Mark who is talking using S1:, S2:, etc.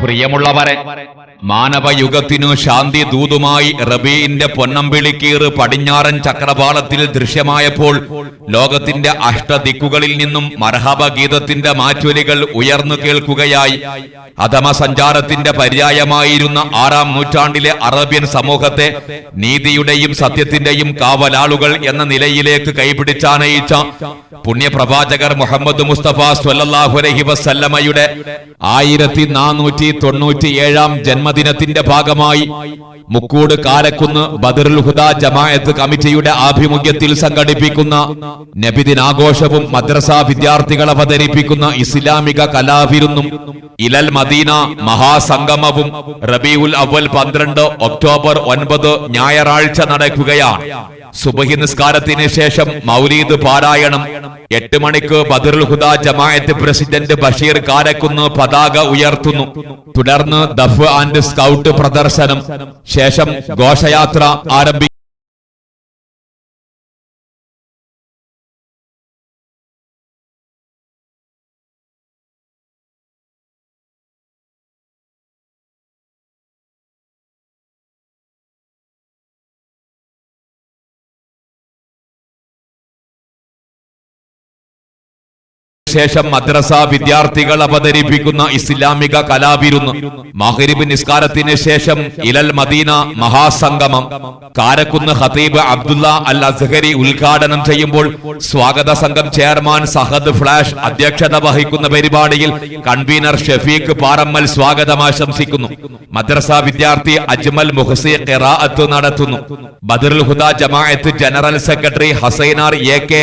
S1: പ്രിയമുള്ളവരെ മാനവയുഗത്തിനു ശാന്തി ദൂതുമായി റബീന്റെ പൊന്നമ്പിളിക്കീറ് പടിഞ്ഞാറൻ ചക്രപാളത്തിൽ ദൃശ്യമായപ്പോൾ ലോകത്തിന്റെ അഷ്ടദിക്കുകളിൽ നിന്നും മർഹബ ഗീതത്തിന്റെ മാറ്റൊലികൾ ഉയർന്നു കേൾക്കുകയായി. അധമ സഞ്ചാരത്തിന്റെ പര്യായമായിരുന്ന ആറാം നൂറ്റാണ്ടിലെ അറേബ്യൻ സമൂഹത്തെ നീതിയുടെയും സത്യത്തിന്റെയും കാവലാളുകൾ എന്ന നിലയിലേക്ക് കൈപിടിച്ചാനയിച്ച പുണ്യപ്രവാചകർ മുഹമ്മദ് മുസ്തഫ സ്വല്ലാഹുലഹി വസല്ലമയുടെ ആയിരത്തി നാനൂറ്റി തൊണ്ണൂറ്റി ഏഴാം ജന്മദിനത്തിന്റെ ഭാഗമായി മുക്കൂട് കാരക്കുന്ന് ബദറുൽ ഹുദ ജമാഅത്ത് കമ്മിറ്റിയുടെ ആഭിമുഖ്യത്തിൽ സംഘടിപ്പിക്കുന്ന നബിദിനാഘോഷവും മദ്രസ വിദ്യാർത്ഥികൾ അവതരിപ്പിക്കുന്ന ഇസ്ലാമിക കലാവിരുന്നും ഇലൽ മദീന മഹാസംഗമവും റബിയുൽ അവൽ പന്ത്രണ്ട് ഒക്ടോബർ ഒൻപത് ഞായറാഴ്ച നടക്കുകയാണ്. സുബഹി നിസ്കാരത്തിന് ശേഷം മൗലീദ് പാരായണം. എട്ട് മണിക്ക് ബദറുൽ ഹുദ ജമാഅത്ത് പ്രസിഡന്റ് ബഷീർ കാരക്കുന്ന് പതാക ഉയർത്തുന്നു. തുടർന്ന് ദഫ് ആൻഡ് സ്കൗട്ട് പ്രദർശനം. ശേഷം ഘോഷയാത്ര ആരംഭിക്കും ശേഷം മദ്രസ വിദ്യാർത്ഥികൾ അവതരിപ്പിക്കുന്ന ഇസ്ലാമിക കലാവിരുന്ന്. മഹരിബ് നിസ്കാരത്തിന് ശേഷം ഇലൽ മദീന മഹാസംഗമം. കാരക്കുന്ന് ഹതീബ് അബ്ദുള്ള അൽ അസ്ഹരി ഉദ്ഘാടനം ചെയ്യുമ്പോൾ സ്വാഗത സംഘം ചെയർമാൻ സഹദ് ഫ്ലാഷ് അധ്യക്ഷത വഹിക്കുന്ന പരിപാടിയിൽ കൺവീനർ ഷെഫീഖ് പാറമ്മൽ സ്വാഗതം ആശംസിക്കുന്നു. മദ്രസ വിദ്യാർത്ഥി അജ്മൽ മുഹസി ഖിറാഅത്ത് നടത്തുന്നു. Badarul Huda Jamaat general secretary Hasainar A K